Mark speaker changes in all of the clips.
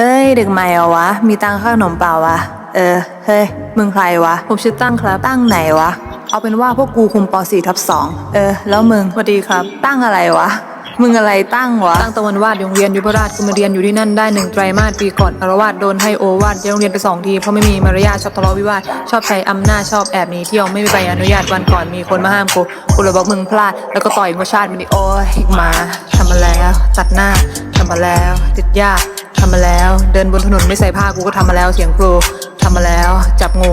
Speaker 1: เฮ้ยเด็กใหม่เหรอวะ มีตังค่าขนมเปล่าวะ เออ เฮ้ย มึงใครวะ ผมชื่อตั้งครับ ตั้งไหนวะ เอาเป็นว่าพวกกูคุมป .4 ทับ2เออ แล้วมึงสวัสดีครับ ตั้งอะไรวะ มึงอะไรตั้งวะ
Speaker 2: ตั้งตะวันวาดโรงเรียนยุพราชกูมาเรียนอยู่ที่นั่นได้หนึ่งไตรมาสปีก่อนอารวาสโดนให้โอวาดย้ายโรงเรียนไปสองทีเพราะไม่มีมารยาทชอบทะเลาะวิวาทชอบใช้อำนาจชอบแอบหนีเที่ยวไม่มีใบอนุญาตวันก่อนมีคนมาห้ามกูกูเลยบอกมึงพลาดแล้วก็ต่อยกูชาติมันดิโอ้ยหมาทำมาแล้วตัดหน้าทำมาแล้ว ติดยาทำมาแล้ว เดินบนถนนไม่ใส่ผ้ากูก็ทำมาแล้วเสียงครูทำมาแล้ว จับงู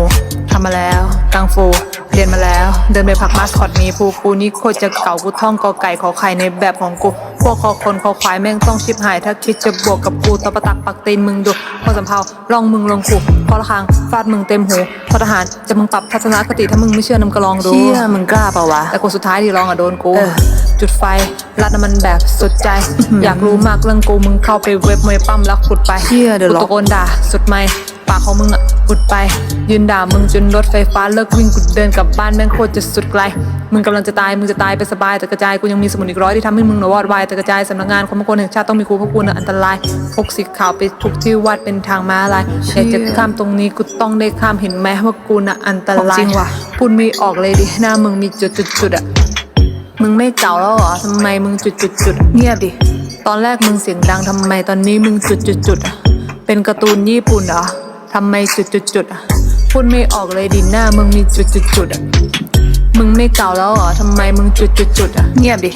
Speaker 2: ทำมาแล้วกังฟูเรียนมาแล้ว เดินไปผักมาสคอตมีภูกูนี่โคตรจะเก่ากูท่องกอไก่ขอไข่ในแบบของกู พวกคอคนคอควายแม่งต้องชิบหาย ถ้าคิดจะบวกกับกูตะปะตักปักตีนมึงดูพอสำเพาลองมึงลองขู่พอละคางฟาดมึงเต็มหูพอทหารจะมึงปรับทัศนคติถ้ามึงไม่เชื่อนำก็ลองดู
Speaker 1: เชี่ยมึงกล้าเปล่าวะ
Speaker 2: แต่คนสุดท้ายที่ลองอะโดนกู
Speaker 1: เออ
Speaker 2: จุดไฟรัดน้ำมันแบบสุดใจ อยากรู้มากเรื่องกูมึงเข้าไปเว็บมวยปั้มแล้วขุดไป
Speaker 1: เชี่ยเดี๋ยว
Speaker 2: กู
Speaker 1: หรอ
Speaker 2: ตะโกนด่าสุดไม่ปากของมึงอะอุดไป ยืนด่ามึงจนรถไฟฟ้าเลิกวิ่งกูเดินกลับบ้านแม่งโคตรจะสุดไกล มึงกำลังจะตายมึงจะตายไปสบายแต่กระจายกูยังมีสมุนอีกร้อยที่ทำให้มึงหนวอดวายแต่กระจายสำนักงานความมั่นคงแห่งชาติต้องมีกูเพราะกูน่ะอันตรายพกสีขาวไปทุกที่วัดเป็นทางม้าลายอยากจะข้ามตรงนี้กูต้องได้ข้ามเห็นไหมว่ากูน่ะอันตราย
Speaker 1: จริงว่ะ
Speaker 2: พูดไม่ออกเลยดิหน้ามึงมีจุดจุดๆๆอะ มึงไม่เก่าแล้วเหรอทำไมมึงจุดจุดจุด
Speaker 1: เงียบดิ
Speaker 2: ตอนแรกมึงเสียงดังทำไมตอนนี้มึงจุดจุดจุดๆๆอะเป็นการ์ตูนญี่ปุ่นเหรอทำไมจุดจุดจุดๆๆอะพูดไม่ออกเลยดิหน้ามึงมีจุดจุดจุดๆๆอะมึงไม่เก่าแล้วเหรอทำไมมึงจุดจุดจุดๆๆอะ
Speaker 1: เงียบดิ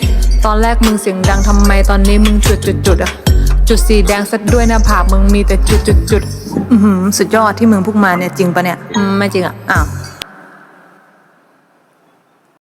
Speaker 2: ตอนแรกมึงเสียงดังทำไมตอนนี้มึงจุดจุดจุดๆๆอะจุดสีแดงซะด้วยหน้าผากมึงมีแต่จุดจุดจุด
Speaker 1: อือหือสุดยอดที่มึงพูดมาเนี่ยจริงปะเนี่ย
Speaker 2: ไม่จริงอะ
Speaker 1: อ้าว